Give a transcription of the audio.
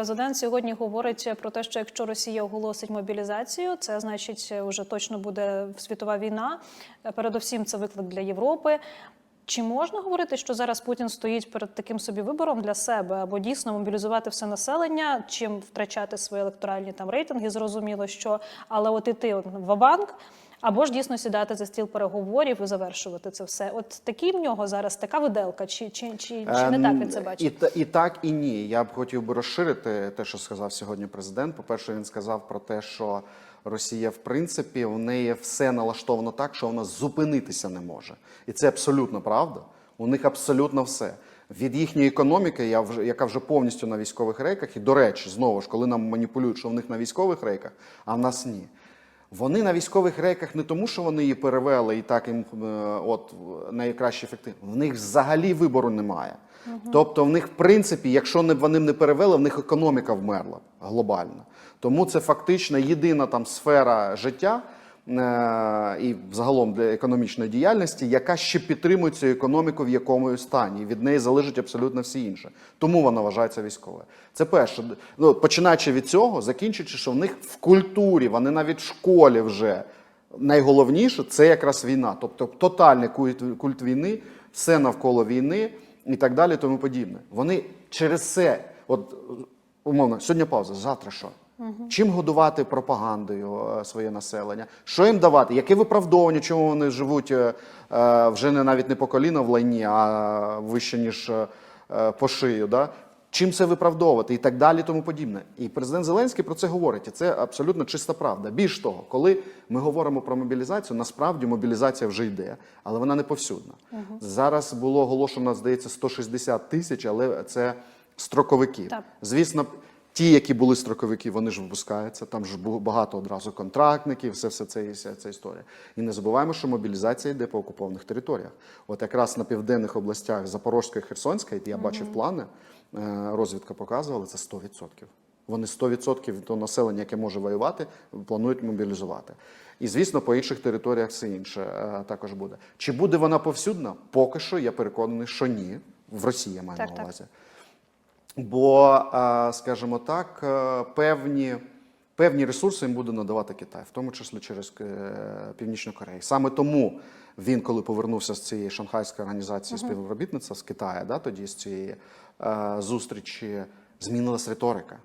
Президент сьогодні говорить про те, що якщо Росія оголосить мобілізацію, це значить вже точно буде світова війна. Передусім, це виклик для Європи. Чи можна говорити, що зараз Путін стоїть перед таким собі вибором для себе або дійсно мобілізувати все населення, чим втрачати свої електоральні там рейтинги? Зрозуміло, що але от іти в банк або ж дійсно сідати за стіл переговорів і завершувати це все. От такий в нього зараз така виделка, чи, чи, чи, чи не так він це Ем, бачить? І, і так, і ні. Я б хотів би розширити те, що сказав сьогодні президент. По-перше, він сказав про те, що Росія, в принципі, в неї все налаштовано так, що вона зупинитися не може. І це абсолютно правда. У них абсолютно все. Від їхньої економіки, я вже, яка вже повністю на військових рейках, і до речі, знову ж, коли нам маніпулюють, що в них на військових рейках, а в нас ні. Вони на військових рейках не тому, що вони її перевели і так їм е, от найкраще ефективно. В них взагалі вибору немає. Тобто, в них, в принципі, якщо не вони не перевели, в них економіка вмерла глобально. Тому це фактично єдина там сфера життя і взагалом для економічної діяльності, яка ще підтримує цю економіку в якому стані. Від неї залежить абсолютно всі інше. Тому вона вважається військовою. Це перше. Ну, починаючи від цього, закінчуючи, що в них в культурі, вони навіть в школі вже найголовніше це якраз війна. Тобто тотальний культ, культ війни, все навколо війни і так далі, тому подібне. Вони через це, от умовно, сьогодні пауза, завтра що? Чим годувати пропагандою е, своє населення? Що їм давати? Яке виправдовування, чому вони живуть е, е, вже не навіть не по коліна в лайні, а вище ніж по шию? Да? Чим це виправдовувати і так далі, тому подібне. І президент Зеленський про це говорить, і це абсолютно чиста правда. Більш того, коли ми говоримо про мобілізацію, насправді мобілізація вже йде, але вона не повсюдна. Зараз було оголошено, здається, 160 тисяч, але це строковики. Так. Звісно, ті, які були строковики, вони ж випускаються. Там ж багато одразу контрактників, все, все це і вся ця історія. І не забуваємо, що мобілізація йде по окупованих територіях. От якраз на південних областях Запорозька і Херсонська, я бачив плани, е, розвідка показувала, це 100%. Вони 100% того населення, яке може воювати, планують мобілізувати. І звісно, по інших територіях все інше е, також буде. Чи буде вона повсюдна? Поки що я переконаний, що ні. В Росії я маю Так, на так. Бо, скажімо так, е, певні, певні ресурси їм буде надавати Китай, в тому числі через е, Північну Корею. Саме тому він, коли повернувся з цієї шанхайської організації співробітниця з Китаю, да, тоді з цієї е, зустрічі, змінилась риторика.